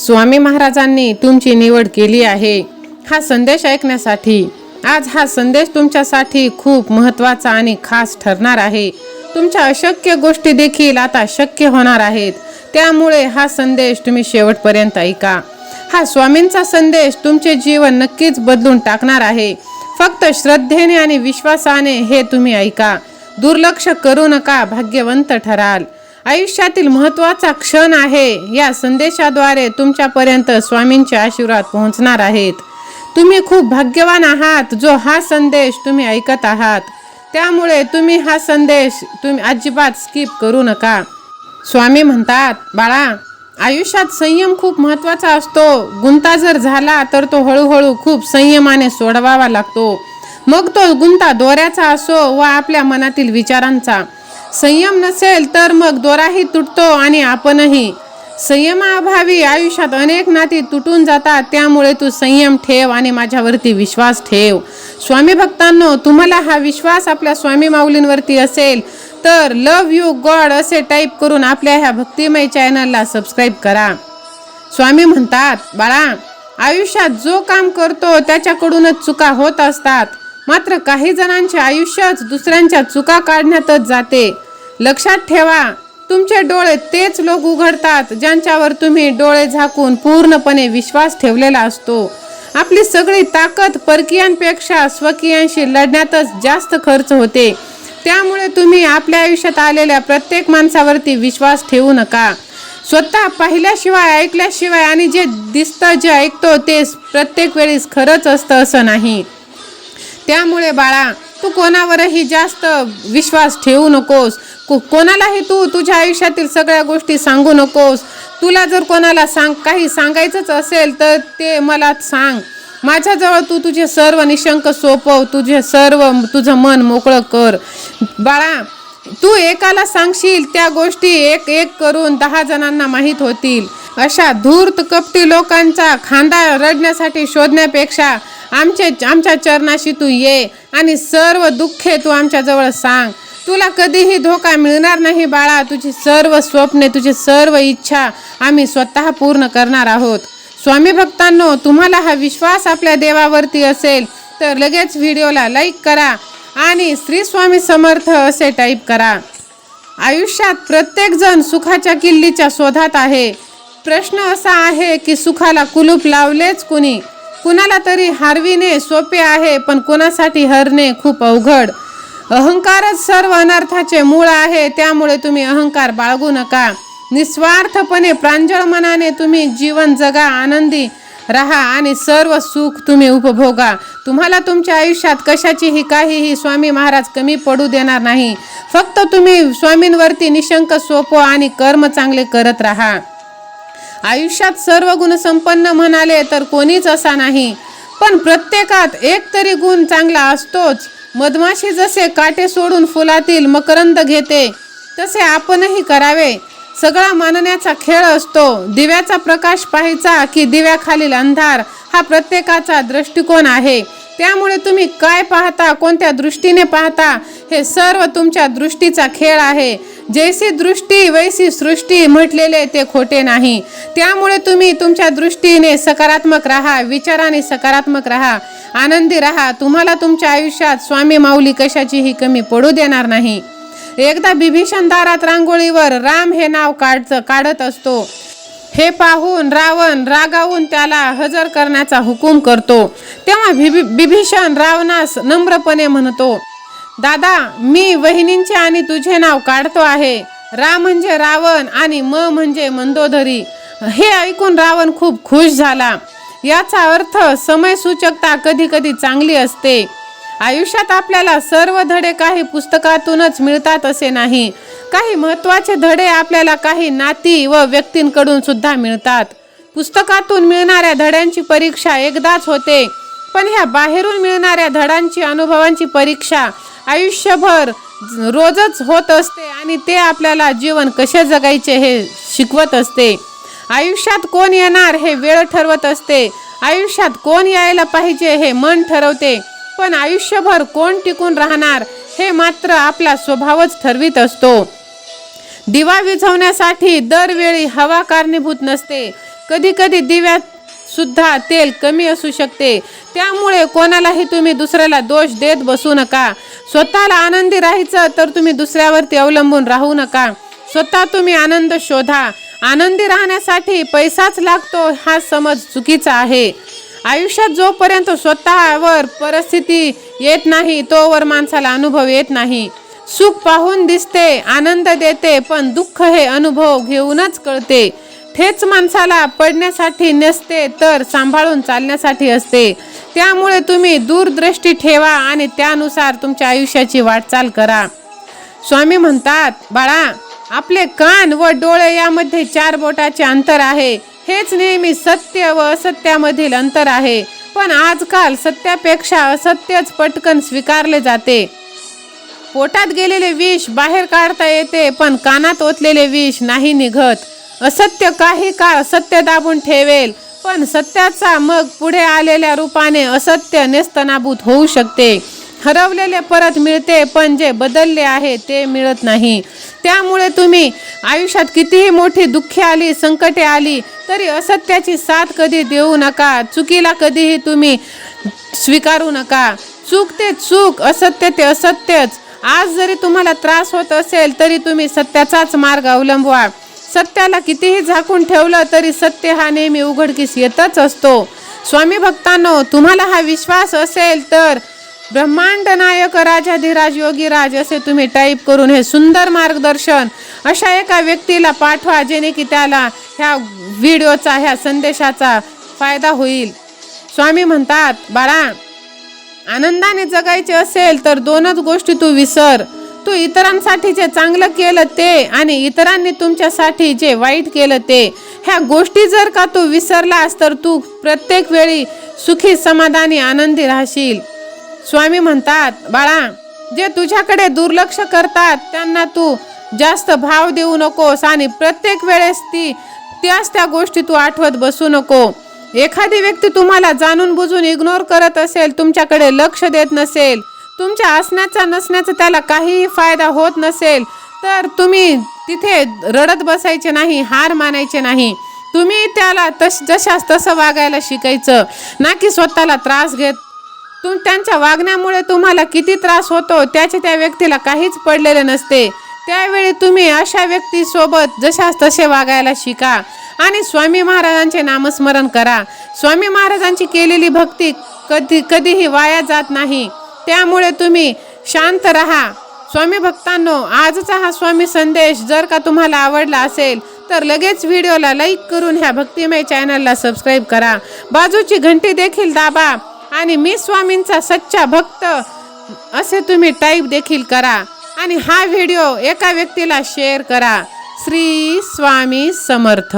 स्वामी महाराजांनी तुमची निवड केली आहे. हा संदेश ऐकण्यासाठी आज हा संदेश तुमच्यासाठी खूप महत्त्वाचा आणि खास ठरणार आहे. तुमच्या अशक्य गोष्टी देखील आता शक्य होणार आहेत. त्यामुळे हा संदेश तुम्ही शेवटपर्यंत ऐका. हा स्वामींचा संदेश तुमचे जीवन नक्कीच बदलून टाकणार आहे. फक्त श्रद्धेने आणि विश्वासाने हे तुम्ही ऐका. दुर्लक्ष करू नका भाग्यवंत ठराल. आयुष्यातील महत्त्वाचा क्षण आहे. या संदेशाद्वारे तुमच्यापर्यंत स्वामींचे आशीर्वाद पोहोचणार आहेत. तुम्ही खूप भाग्यवान आहात जो हा संदेश तुम्ही ऐकत आहात. त्यामुळे तुम्ही हा संदेश तुम्ही अजिबात स्किप करू नका. स्वामी म्हणतात बाळा आयुष्यात संयम खूप महत्त्वाचा असतो. गुंता जर झाला तर तो हळूहळू खूप संयमाने सोडवावा लागतो. मग तो गुंता दोऱ्याचा असो व आपल्या मनातील विचारांचा. संयम नसेल तर मग दोराही तुटतो आणि आपणही. संयमाअभावी आयुष्यात अनेक नाती तुटून जातात त्यामुळे तू संयम ठेव आणि माझ्यावरती विश्वास ठेव. स्वामी भक्तांनो तुम्हाला हा विश्वास आपल्या स्वामी माऊलींवरती असेल तर लव यू गॉड असे टाईप करून आपल्या ह्या भक्तिमय चॅनलला सबस्क्राईब करा. स्वामी म्हणतात बाळा आयुष्यात जो काम करतो त्याच्याकडूनच चुका होत असतात. मात्र काही जणांचे आयुष्यच दुसऱ्यांच्या चुका काढण्यातच जाते. लक्षात ठेवा तुमचे डोळे तेच लोक उघडतात ज्यांच्यावर तुम्ही डोळे झाकून पूर्णपणे विश्वास ठेवलेला असतो. आपली सगळी ताकद परकीयांपेक्षा स्वकीयांशी लढण्यातच जास्त खर्च होते. त्यामुळे तुम्ही आपल्या आयुष्यात आलेल्या प्रत्येक माणसावरती विश्वास ठेवू नका. स्वतः पाहिल्याशिवाय ऐकल्याशिवाय आणि जे दिसतं जे ऐकतो ते प्रत्येक वेळेस खरंच असतं असं नाही. त्यामुळे बाळा तू कोणावरही जास्त विश्वास ठेवू नकोस. को- कोणालाही तू तुझ्या आयुष्यातील सगळ्या गोष्टी सांगू नकोस. तुला जर कोणाला सांग काही सांगायचंच असेल तर ते मला सांग. माझ्याजवळ तू तुझे सर्व निशंक सोपव तुझे सर्व तुझं मन मोकळं कर. बाळा तू एकाला सांगशील त्या गोष्टी एक एक करून दहा जणांना माहीत होतील. अशा धूर्त कपटी लोकांचा खांदा रडण्यासाठी शोधण्यापेक्षा आमचे आमच्या चरणाशी तू ये आणि सर्व दुःखे तू आमच्याजवळ सांग. तुला कधीही धोका मिळणार नाही बाळा. तुझी सर्व स्वप्ने तुझी सर्व इच्छा आम्ही स्वतः पूर्ण करणार आहोत. स्वामी भक्तांनो तुम्हाला हा विश्वास आपल्या देवावरती असेल तर लगेच व्हिडिओला लाईक करा आणि श्री स्वामी समर्थ असे टाईप करा. आयुष्यात प्रत्येकजण सुखाच्या किल्लीच्या शोधात आहे. प्रश्न असा आहे की सुखाला कुलूप लावलेच कुणी? कुणाला तरी हारविणे सोपे आहे पण कोणासाठी हरणे खूप अवघड. अहंकारच सर्व अनर्थाचे मूळ आहे त्यामुळे तुम्ही अहंकार बाळगू नका. निस्वार्थपणे प्रांजळ मनाने तुम्ही जीवन जगा आनंदी राहा आणि सर्व सुख तुम्ही उपभोगा. तुम्हाला तुमच्या आयुष्यात कशाचीही काहीही स्वामी महाराज कमी पडू देणार नाही. फक्त तुम्ही स्वामींवरती निशंक सोपो आणि कर्म चांगले करत राहा. आयुष्यात सर्व गुणसंपन्न म्हणाले तर कोणीच असा नाही. पण प्रत्येकात एक तरी गुण चांगला असतोच. मधमाशी जसे काटे सोडून फुलातील मकरंद घेते तसे आपणही करावे. सगळा मानण्याचा खेळ असतो. दिव्याचा प्रकाश पाहायचा की दिव्याखालील अंधार हा प्रत्येकाचा दृष्टिकोन आहे. त्यामुळे तुम्ही काय पाहता कोणत्या दृष्टीने पाहता हे सर्व तुमच्या दृष्टीचा खेळ आहे. जैसी दृष्टी वैसी सृष्टी म्हटलेले ते खोटे नाही. त्यामुळे तुम्ही तुमच्या दृष्टीने सकारात्मक राहा विचाराने सकारात्मक राहा आनंदी राहा. तुम्हाला तुमच्या आयुष्यात स्वामी माऊली कशाचीही कमी पडू देणार नाही. एकदा बिभीषण दारात रांगोळीवर राम हे नाव काढचं काढत असतो. हे पाहून रावण रागावून त्याला हजर करण्याचा हुकूम करतो. तेव्हा बिभी बिभीषण रावणास नम्रपणे म्हणतो दादा मी वहिनींचे आणि तुझे नाव काढतो आहे. रा म्हणजे रावण आणि म म्हणजे मंदोदरी. हे ऐकून रावण खूप खुश झाला. याचा अर्थ समय सूचकता कधी कधी चांगली असते. आयुष्यात आपल्याला सर्व धडे काही पुस्तकातूनच मिळतात असे नाही. काही महत्त्वाचे धडे आपल्याला काही नाती व व्यक्तींकडून सुद्धा मिळतात. पुस्तकातून मिळणाऱ्या धड्यांची परीक्षा एकदाच होते पण ह्या बाहेरून मिळणाऱ्या धडांची अनुभवांची परीक्षा आयुष्यभर रोजच होत असते आणि ते आपल्याला जीवन कसे जगायचे हे शिकवत असते. आयुष्यात कोण येणार हे वेळ ठरवत असते. आयुष्यात कोण यायला पाहिजे हे मन ठरवते. पण आयुष्यभर कोण टिकून राहणार हे मात्र आपला स्वभावच ठरवित असतो. दिवा विझवण्यासाठी दरवेळी हवा कारणीभूत नसते. कधी कधी दिव्यात सुद्धा तेल कमी असू शकते. त्यामुळे कोणालाही तुम्ही दुसऱ्याला दोष देत बसू नका. स्वतःला आनंदी राहायचं तर तुम्ही दुसऱ्यावरती अवलंबून राहू नका. स्वतः तुम्ही आनंद शोधा. आनंदी राहण्यासाठी पैसाच लागतो हा समज चुकीचा आहे. आयुष्यात जोपर्यंत स्वतःवर परिस्थिती येत नाही तोवर माणसाला अनुभव येत नाही. सुख पाहून दिसते आनंद देते पण दुःख हे अनुभव घेऊनच कळते. ठेच माणसाला पडण्यासाठी नसते तर सांभाळून चालण्यासाठी असते. त्यामुळे तुम्ही दूरदृष्टी ठेवा आणि त्यानुसार तुमच्या आयुष्याची वाटचाल करा. स्वामी म्हणतात बाळा आपले कान व डोळे यामध्ये चार बोटाचे अंतर आहे. हेच नेहमी सत्य व असत्यामधील अंतर आहे. पण आजकाल सत्यापेक्षा असत्यच पटकन स्वीकारले जाते. पोटात गेलेले विष बाहेर काढता येते पण कानात ओतलेले विष नाही निघत. असत्य काही काळ सत्य दाबून ठेवेल पण सत्याचा मग पुढे आलेल्या रूपाने असत्य नेस्तनाभूत होऊ शकते. हरवलेले परत मिळते पण जे बदलले आहे ते मिळत नाही. त्यामुळे तुम्ही आयुष्यात कितीही मोठी दुःखे आली संकटे आली तरी असत्याची साथ कधी देऊ नका. चुकीला कधीही तुम्ही स्वीकारू नका. चूक ते चूक असत्य ते असत्यच. आज जरी तुम्हाला त्रास होत असेल तरी तुम्ही सत्याचाच मार्ग अवलंबवा. सत्याला कितीही झाकून ठेवलं तरी सत्य हा नेहमी उघडकीस येतच असतो. स्वामी भक्तांनो तुम्हाला हा विश्वास असेल तर ब्रह्मांड नायक राजाधिराज योगीराज असे तुम्ही टाईप करून हे सुंदर मार्गदर्शन अशा एका व्यक्तीला पाठवा जेणे की त्याला ह्या व्हिडिओचा ह्या संदेशाचा फायदा होईल. स्वामी म्हणतात बाळा आनंदाने जगायचे असेल तर दोनच गोष्टी तू विसर. तू इतरांसाठी जे चांगलं केलं ते आणि इतरांनी तुमच्यासाठी जे वाईट केलं ते. ह्या गोष्टी जर का तू विसरलास तर तू प्रत्येक वेळी सुखी समाधानी आनंदी राहशील. स्वामी म्हणतात बाळा जे तुझ्याकडे दुर्लक्ष करतात त्यांना तू जास्त भाव देऊ नकोस आणि प्रत्येक वेळेस ती त्याच त्या गोष्टी तू आठवत बसू नको. एखादी व्यक्ती तुम्हाला जाणून बुजून इग्नोर करत असेल तुमच्याकडे लक्ष देत नसेल तुमच्या असण्याचा नसण्याचा त्याला काहीही फायदा होत नसेल तर तुम्ही तिथे रडत बसायचे नाही हार मानायचे नाही. तुम्ही त्याला तश जशास तसं वागायला शिकायचं. ना की स्वतःला त्रास घेत तुम त्यांच्या वागण्यामुळे तुम्हाला किती त्रास होतो त्याचे त्या व्यक्तीला काहीच पडलेले नसते. त्यावेळी तुम्ही अशा व्यक्तीसोबत जशास तसे वागायला शिका आणि स्वामी महाराजांचे नामस्मरण करा. स्वामी महाराजांची केलेली भक्ती कधी कधीही वाया जात नाही. त्यामुळे तुम्ही शांत राहा. स्वामी भक्तांनो आजचा हा स्वामी संदेश जर का तुम्हाला आवडला असेल तर लगेच व्हिडिओला लाईक करून ह्या भक्तिमय चॅनलला सबस्क्राईब करा. बाजूची घंटी देखील दाबा. आणि मी स्वामींचा सच्चा भक्त. असे तुम्ही टाईप देखील करा. आणि हा व्हिडिओ एका व्यक्तीला शेअर करा. श्री स्वामी समर्थ.